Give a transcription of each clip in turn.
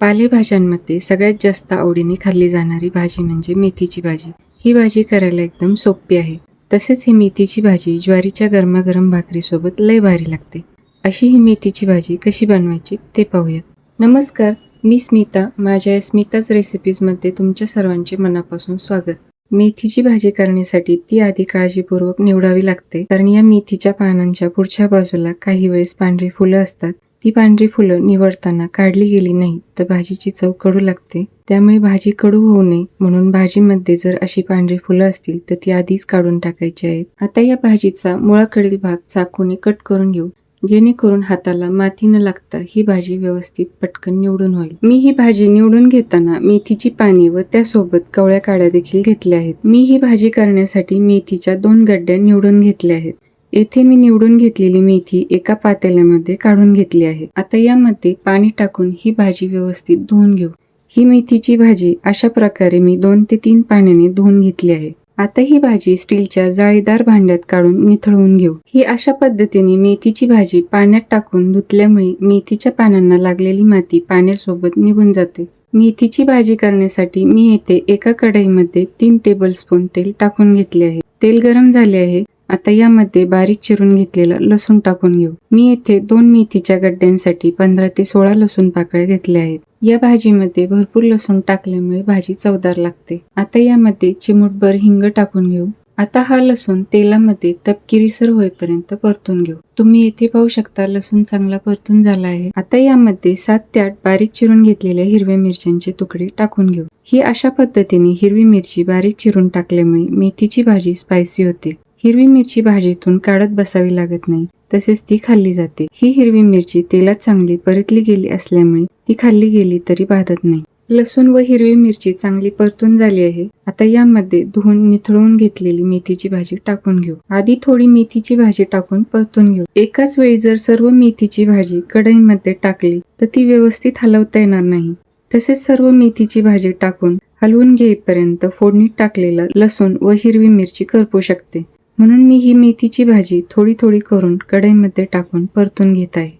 पालेभाज्यांमध्ये सगळ्यात जास्त आवडीने खाल्ली जाणारी भाजी म्हणजे मेथीची भाजी. ही भाजी करायला एकदम सोपी आहे. तसेच ही मेथीची भाजी ज्वारीच्या गरमागरम भाकरीसोबत लय भारी लागते. अशी ही मेथीची भाजी कशी बनवायची ते पाहूयात. नमस्कार मी स्मिता. माझ्या या स्मिताच रेसिपीजमध्ये तुमच्या सर्वांचे मनापासून स्वागत. मेथीची भाजी करण्यासाठी ती आधी काळजीपूर्वक निवडावी लागते. कारण या मेथीच्या पानांच्या पुढच्या बाजूला काही वेळेस पांढरी फुलं असतात. ती पांढरी फुलं निवडताना काढली गेली नाही तर भाजीची चव कडू लागते. त्यामुळे भाजी कडू होऊ नये म्हणून भाजीमध्ये जर अशी पांढरी फुलं असतील तर ती आधीच काढून टाकायची आहेत. आता या भाजीचा मुळाकडील भाग चाकूने कट करून घेऊ. जेणेकरून हाताला माती न लागता ही भाजी व्यवस्थित पटकन निवडून होईल. मी ही भाजी निवडून घेताना मेथीची पाने व त्यासोबत कवळ्या काड्या देखील घेतल्या आहेत. मी ही भाजी करण्यासाठी मेथीच्या दोन गड्ड्या निवडून घेतल्या आहेत. येथे मी निवडून घेतलेली मेथी एका पातेल्यामध्ये काढून घेतली आहे. आता यामध्ये पाणी टाकून ही भाजी व्यवस्थित धुवून घेऊ. ही मेथीची भाजी अशा प्रकारे मी दोन ते तीन पाण्याने धुवून घेतली आहे. आता ही भाजी स्टीलच्या जाळीदार भांड्यात काढून निथळवून घेऊ. ही अशा पद्धतीने मेथीची भाजी पाण्यात टाकून धुतल्यामुळे मेथीच्या पानांना लागलेली माती पाण्यासोबत निघून जाते. मेथीची भाजी करण्यासाठी मी येथे एका कढईमध्ये तीन टेबलस्पून तेल टाकून घेतले आहे. तेल गरम झाले आहे. आता यामध्ये बारीक चिरून घेतलेलं लसूण टाकून घेऊ. मी येथे दोन मेथीच्या गड्ड्यांसाठी पंधरा ते सोळा लसूण पाकळ्या घेतल्या आहेत. या भाजीमध्ये भरपूर लसूण टाकल्यामुळे भाजी चवदार लागते. आता यामध्ये चिमूटभर हिंग टाकून घेऊ. आता हा लसूण तेलामध्ये तपकिरीसर होईपर्यंत परतून घेऊ. तुम्ही येथे पाहू शकता लसूण चांगला परतून झाला आहे. आता यामध्ये सात ते आठ बारीक चिरून घेतलेल्या हिरव्या मिरच्यांचे तुकडे टाकून घेऊ. ही अशा पद्धतीने हिरवी मिरची बारीक चिरून टाकल्यामुळे मेथीची भाजी स्पायसी होते. हिरवी मिरची भाजीतून काढत बसावी लागत नाही तसेच ती खाल्ली जाते. ही हिरवी मिरची तेलात चांगली परतली गेली असल्यामुळे ती खाल्ली गेली तरी बाधत नाही. लसूण व हिरवी मिरची चांगली परतून झाली आहे. आता यामध्ये धुवून निथळून घेतलेली मेथीची भाजी टाकून घेऊ. आधी थोडी मेथीची भाजी टाकून परतून घेऊ. एकाच वेळी जर सर्व मेथीची भाजी कढईमध्ये टाकली तर ती व्यवस्थित हलवता येणार नाही. तसेच सर्व मेथीची भाजी टाकून हलवून घेईपर्यंत फोडणीत टाकलेलं लसूण व हिरवी मिरची करपू शकते. म्हणून मी ही मेथीची भाजी थोडी थोडी करून कढईमध्ये टाकून परतून घेत आहे.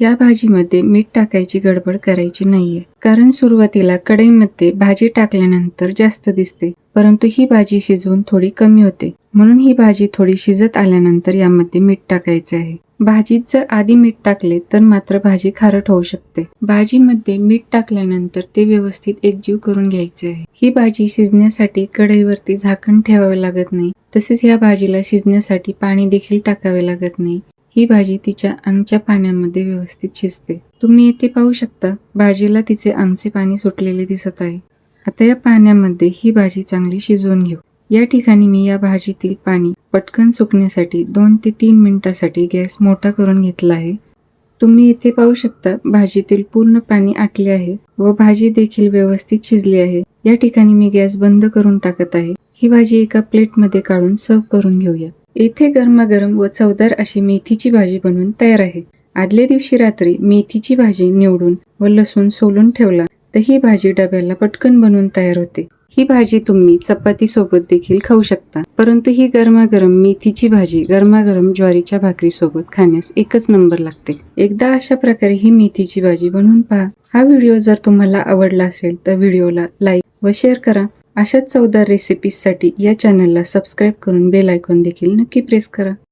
या भाजीमध्ये मीठ टाकायची गडबड करायची नाहीये. कारण सुरुवातीला कढईमध्ये भाजी टाकल्यानंतर जास्त दिसते परंतु ही भाजी शिजवून थोडी कमी होते. म्हणून ही भाजी थोडी शिजत आल्यानंतर यामध्ये मीठ टाकायचे आहे. भाजीत जर आधी मीठ टाकले तर मात्र भाजी खारट होऊ शकते. भाजीमध्ये मीठ टाकल्यानंतर ते व्यवस्थित एकजीव करून घ्यायचे आहे. ही भाजी शिजण्यासाठी कढईवरती झाकण ठेवावे लागत नाही तसेच या भाजीला शिजण्यासाठी पाणी देखील टाकावे लागत नाही. ही भाजी तिच्या अंगच्या पाण्यामध्ये व्यवस्थित शिजते. तुम्ही येथे पाहू शकता भाजीला तिचे अंगचे पाणी सुटलेले दिसत आहे. आता या पाण्यामध्ये ही भाजी चांगली शिजवून घेऊ. या ठिकाणी मी या भाजीतील पाणी पटकन सुकण्यासाठी दोन ते तीन मिनिटासाठी गॅस मोठा करून घेतला आहे. तुम्ही इथे पाहू शकता भाजीतील पूर्ण पाणी आटले आहे व भाजी देखील व्यवस्थित शिजली आहे. या ठिकाणी मी गॅस बंद करून टाकत आहे. ही भाजी एका प्लेटमध्ये काढून सर्व करून घेऊया. येथे गरमागरम व चवदार अशी मेथीची भाजी बनवून तयार आहे. आदल्या दिवशी रात्री मेथीची भाजी निवडून व लसूण सोलून ठेवला तर ही भाजी डब्याला पटकन बनवून तयार होते. ही भाजी तुम्ही चपाती सोबत देखील खाऊ शकता परंतु ही गरमागरम मेथीची भाजी गरमागरम ज्वारीच्या भाकरी सोबत खाण्यास एकच नंबर लागते. एकदा अशा प्रकारे ही मेथीची भाजी बनवून पहा. हा व्हिडिओ जर तुम्हाला आवडला असेल तर व्हिडिओला लाईक व शेअर करा. अशाच चवदार रेसिपीजसाठी या चॅनलला सबस्क्राईब करून बेल आयकॉन देखील नक्की प्रेस करा.